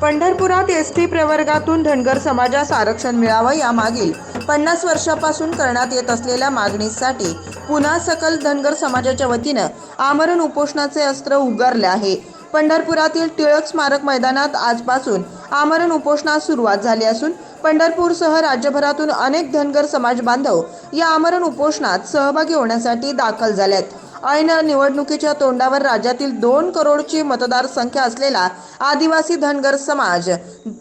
पंढरपुरात S T प्रवर्गातून धनगर समाजास आरक्षण मिळावं यामागील पन्नास वर्षापासून करण्यात येत असलेल्या मागणीसाठी पुन्हा सकल धनगर समाजाच्या वतीनं आमरण उपोषणाचे अस्त्र उगारले आहे. पंढरपुरातील टिळक स्मारक मैदानात आजपासून आमरण उपोषणास सुरुवात झाली असून पंढरपूरसह राज्यभरातून अनेक धनगर समाज बांधव या आमरण उपोषणात सहभागी होण्यासाठी दाखल झाल्यात ऐन निवडणुकीच्या तोंडावर राज्यातील दोन करोडची मतदारसंख्या असलेला आदिवासी धनगर समाज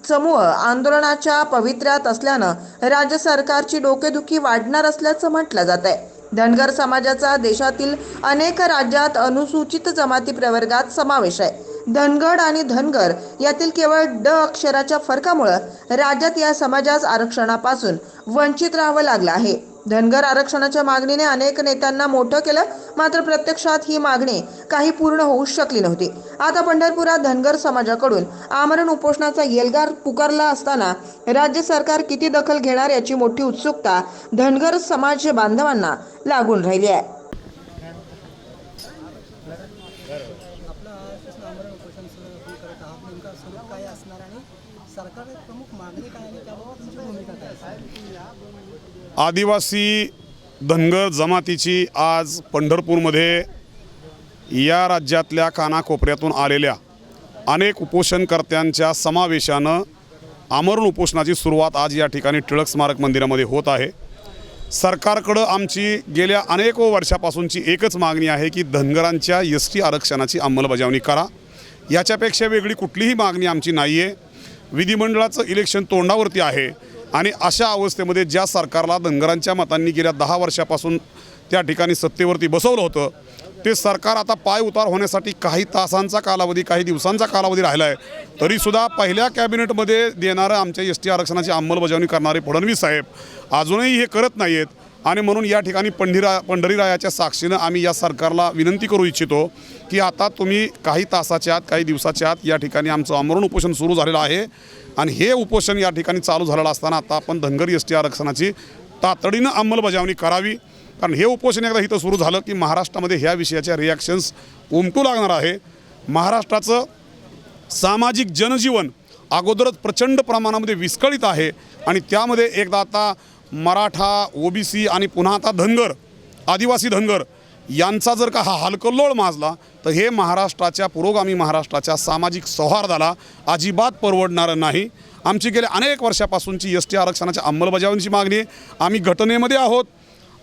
समूह आंदोलनाच्या पवित्र्यात असल्यानं राज्य सरकारची डोकेदुखी वाढणार असल्याचं म्हटलं जात आहे. धनगर समाजाचा देशातील अनेक राज्यात अनुसूचित जमाती प्रवर्गात समावेश आहे. धनगड आणि धनगर यातील केवळ ड अक्षराच्या फरकामुळं राज्यात या समाजास आरक्षणापासून वंचित राहावं लागलं आहे. धनगर आरक्षणाच्या मागणीने अनेक नेत्यांना मोठं केलं मात्र प्रत्यक्षात ही मागणी काही पूर्ण होऊ शकली नव्हती. आता पंढरपुरात धनगर समाजाकडून आमरण उपोषणाचा येलगार पुकारला असताना राज्य सरकार किती दखल घेणार याची मोठी उत्सुकता धनगर समाज बांधवांना लागून राहिली आहे आपलं आजपासून आमरण उपोषण सुरू आपण करत आहात नेमका स्वरूप काय असणार आणि सरकार प्रमुख मागणी काय आणि त्याबाबत तुमची भूमिका काय असेल आदिवासी धनगर जमातीची आज पंढरपूरमध्ये या राज्यातल्या कानाकोपऱ्यातून आलेल्या अनेक उपोषणकर्त्यांच्या समावेशानं आमरण उपोषणाची सुरुवात आज या ठिकाणी टिळक स्मारक मंदिरामध्ये होत आहे. सरकारकडं आमची गेल्या अनेक वर्षापासूनची एकच मागणी आहे की धनगरांच्या एस टी आरक्षणाची अंमलबजावणी करा. याच्यापेक्षा वेगळी कुठलीही मागणी आमची नाही आहे विधिमंडळाचं इलेक्शन तोंडावरती आहे. आणि अशा अवस्थेमध्ये ज्या सरकारला धनगरांच्या मतांनी गेल्या दहा वर्षापासून त्या ठिकाणी सत्तेवरती बसवलं होतं ते सरकार आता पाय उतार होण्यासाठी काही तासांचा कालावधी काही दिवसांचा कालावधी राहिला आहे तरीसुद्धा पहिल्या कॅबिनेटमध्ये देणारं आमच्या एस टी आरक्षणाची अंमलबजावणी करणारे फडणवीस साहेब अजूनही हे करत नाही आहेत आणि म्हणून या ठिकाणी पंढिरा पंढरीरायाच्या साक्षीनं आम्ही या सरकारला विनंती करू इच्छितो की आता तुम्ही काही तासाच्या आत काही दिवसाच्या आत या ठिकाणी आमचं आमरण उपोषण सुरू झालेलं आहे. आणि हे उपोषण या ठिकाणी चालू झालेलं असताना आता आपण धनगर एस टी आरक्षणाची तातडीनं अंमलबजावणी करावी. कारण हे उपोषण एकदा इथं सुरू झालं की महाराष्ट्रामध्ये ह्या विषयाच्या रिॲक्शन्स उमटू लागणार आहे. महाराष्ट्राचं सामाजिक जनजीवन अगोदरच प्रचंड प्रमाणामध्ये विस्कळीत आहे. आणि त्यामध्ये एकदा आता मराठा ओबीसी आणि पुन्हा आता धनगर आदिवासी धनगर यांचा जर का हा हलकल्लोळ माजला तर हे महाराष्ट्राच्या पुरोगामी महाराष्ट्राच्या सामाजिक सौहार्दाला अजिबात परवडणारं नाही. आमची गेल्या अनेक वर्षापासूनची एस टी आरक्षणाच्या अंमलबजावणीची मागणी आहे. आम्ही घटनेमध्ये आहोत.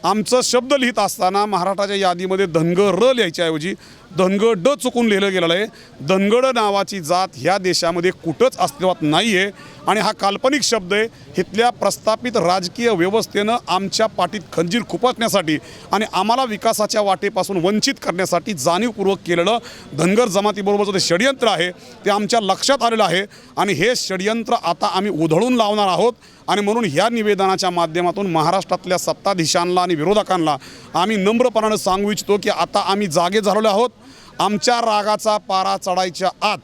आमचं शब्द लिहित असताना महाराष्ट्राच्या यादीमध्ये धनगर र लिहायच्याऐवजी धनगड ड चुकून लिहिलं गेलेलं आहे. धनगड नावाची जात ह्या देशामध्ये कुठंच अस्तित्वात नाही आहे आणि हा काल्पनिक शब्द आहे इथल्या प्रस्थापित राजकीय व्यवस्थेनं आमच्या पाठीत खंजीर खुपसण्यासाठी आणि आम्हाला विकासाच्या वाटेपासून वंचित करण्यासाठी जाणीवपूर्वक केलेलं धनगर जमातीबरोबरचं ते षडयंत्र आहे ते आमच्या लक्षात आलेलं आहे. आणि हे षडयंत्र आता आम्ही उधळून लावणार आहोत आणि म्हणून ह्या निवेदनाच्या माध्यमातून महाराष्ट्रातल्या सत्ताधीशांना आणि विरोधकांना आम्ही नम्रपणानं सांगू इच्छितो की आता आम्ही जागे झालेलो आहोत. आमच्या रागाचा पारा चढायच्या आत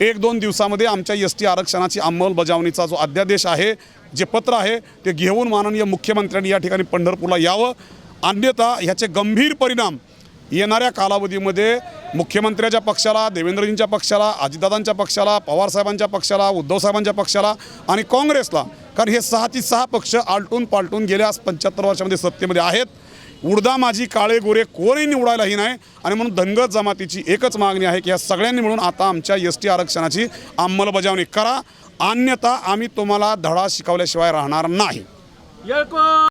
एक दोन दिवसामध्ये आमच्या एस टी आरक्षणाची अंमलबजावणीचा जो अध्यादेश आहे जे पत्र आहे ते घेऊन माननीय मुख्यमंत्र्यांनी या ठिकाणी पंढरपूरला यावं. अन्यथा ह्याचे गंभीर परिणाम येणाऱ्या कालावधीमध्ये मुख्यमंत्र्याच्या पक्षाला देवेंद्रजींच्या पक्षाला अजितदादांच्या पक्षाला पवारसाहेबांच्या पक्षाला उद्धवसाहेबांच्या पक्षाला आणि काँग्रेसला. कारण हे सहाची सहा पक्ष आलटून पालटून गेल्या पंच्याहत्तर वर्षामध्ये सत्तेमध्ये आहेत. उडदा माझी काळे गोरे कोणीही निवडायलाही नाही. आणि म्हणून धनगर जमातीची एकच मागणी आहे की या सगळ्यांनी मिळून आता आमच्या एस टी आरक्षणाची अंमलबजावणी करा. अन्यथा आम्ही तुम्हाला धडा शिकवल्याशिवाय राहणार नाही.